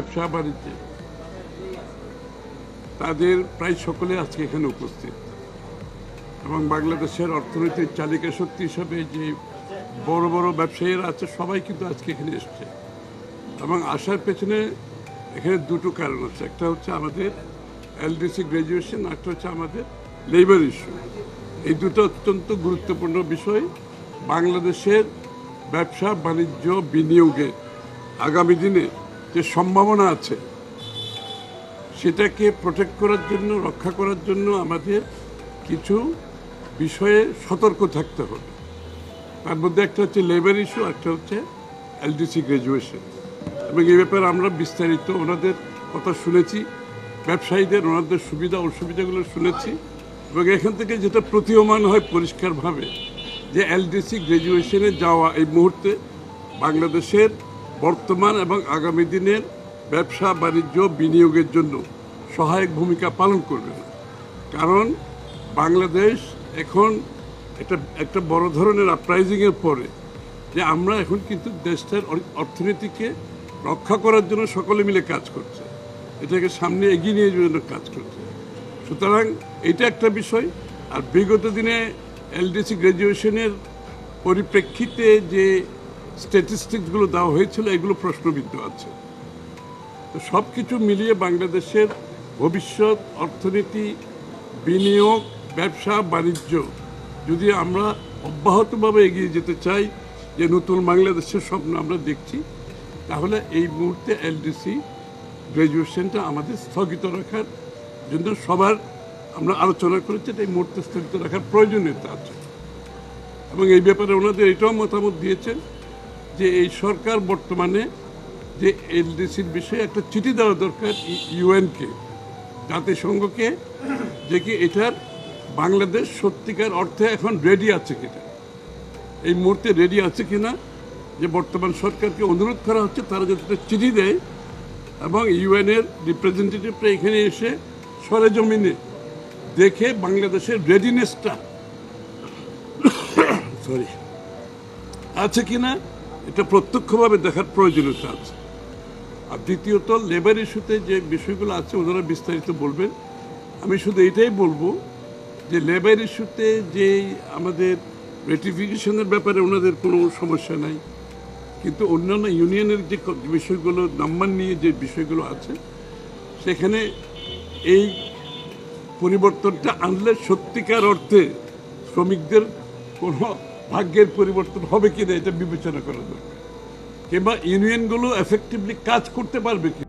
ব্যবসা বাণিজ্যে। তাদের প্রায় সকলে আজকে এখানে উপস্থিত। এবং বাংলাদেশের অর্থনৈতিক চালিকা শক্তি হিসাবে যে বড় বড় ব্যবসায়ীরা আছে, সবাই কিন্তু আজকে এখানে এসছে। এবং আসার পেছনে এখানে দুটো কারণ আছে। একটা হচ্ছে আমাদের এলডিসি গ্র্যাজুয়েশন একটা হচ্ছে আমাদের লেবার ইস্যু। এই দুটো অত্যন্ত গুরুত্বপূর্ণ বিষয়। বাংলাদেশের ব্যবসা বাণিজ্য বিনিয়োগে আগামী দিনে যে সম্ভাবনা আছে, সেটাকে প্রোটেক্ট করার জন্য, রক্ষা করার জন্য আমাদের কিছু বিষয়ে সতর্ক থাকতে হবে। তার মধ্যে একটা হচ্ছে লেবার ইস্যু একটা হচ্ছে এলডিসি গ্র্যাজুয়েশন এবং এই ব্যাপারে আমরা বিস্তারিত ওনাদের কথা শুনেছি, ব্যবসায়ীদের, ওনাদের সুবিধা, অসুবিধাগুলো শুনেছি। এবং এখান থেকে যেটা প্রতীয়মান হয় পরিষ্কারভাবে, যে এলডিসি গ্র্যাজুয়েশনে যাওয়া এই মুহূর্তে বাংলাদেশের বর্তমান এবং আগামী দিনের ব্যবসা, বাণিজ্য, বিনিয়োগের জন্য সহায়ক ভূমিকা পালন করবে না। কারণ বাংলাদেশ এখন একটা একটা বড় ধরনের আপরাইজিংয়ের পরে যে আমরা এখন কিন্তু দেশটার অর্থনীতিকে রক্ষা করার জন্য সকলে মিলে কাজ করছে। এটাকে সামনে এগিয়ে নিয়ে যাওয়ার জন্য কাজ করছে। সুতরাং এটা একটা বিষয়। আর বিগত দিনে এলডিসি গ্র্যাজুয়েশনের পরিপ্রেক্ষিতে যে স্ট্যাটিস্টিক্সগুলো দেওয়া হয়েছিল, এগুলো প্রশ্নবিদ্ধ আছে। তো সব কিছু মিলিয়ে বাংলাদেশের ভবিষ্যৎ, অর্থনীতি, বিনিয়োগ, ব্যবসা, বাণিজ্য, যদি আমরা অব্যাহতভাবে এগিয়ে যেতে চাই, যে নতুন বাংলাদেশের স্বপ্ন আমরা দেখছি, তাহলে এই মুহূর্তে এলডিসি গ্র্যাজুয়েশনটা আমাদের স্থগিত রাখার জন্য সবার আমরা আলোচনা করেছি, এটা এই মুহূর্তে স্থগিত রাখার প্রয়োজনীয়তা আছে। এবং এই ব্যাপারে ওনাদের এটাও মতামত দিয়েছেন যে এই সরকার বর্তমানে যে এলডিসির বিষয়ে একটা চিঠি দেওয়া দরকার ইউএনকে, জাতিসংঘকে, যে কি এটার বাংলাদেশ সত্যিকার অর্থে এখন রেডি আছে কিনা। এই মুহূর্তে রেডি আছে কিনা, যে বর্তমান সরকারকে অনুরোধ করা হচ্ছে, তারা যাতে একটা চিঠি দেয় এবং ইউএনের রিপ্রেজেন্টেটিভরা এখানে এসে সরেজমিনে দেখে বাংলাদেশের রেডিনেসটা সরি আছে কিনা এটা প্রত্যক্ষভাবে দেখার প্রয়োজনীয়তা আছে। আর দ্বিতীয়ত লেবার ইস্যুতে যে বিষয়গুলো আছে, ওনারা বিস্তারিত বলবেন। আমি শুধু এটাই বলব যে লেবার ইস্যুতে যে আমাদের রেটিফিকেশনের ব্যাপারে ওনাদের কোনো সমস্যা নাই। কিন্তু অন্যান্য ইউনিয়নের যে বিষয়গুলো নাম্বার নিয়ে যে বিষয়গুলো আছে, সেখানে এই পরিবর্তনটা আনলে সত্যিকার অর্থে শ্রমিকদের কোনো ভাগ্যের পরিবর্তন হবে কিনা এটা বিবেচনা করা দরকার। কিংবা ইউনিয়নগুলো এফেক্টিভলি কাজ করতে পারবে কি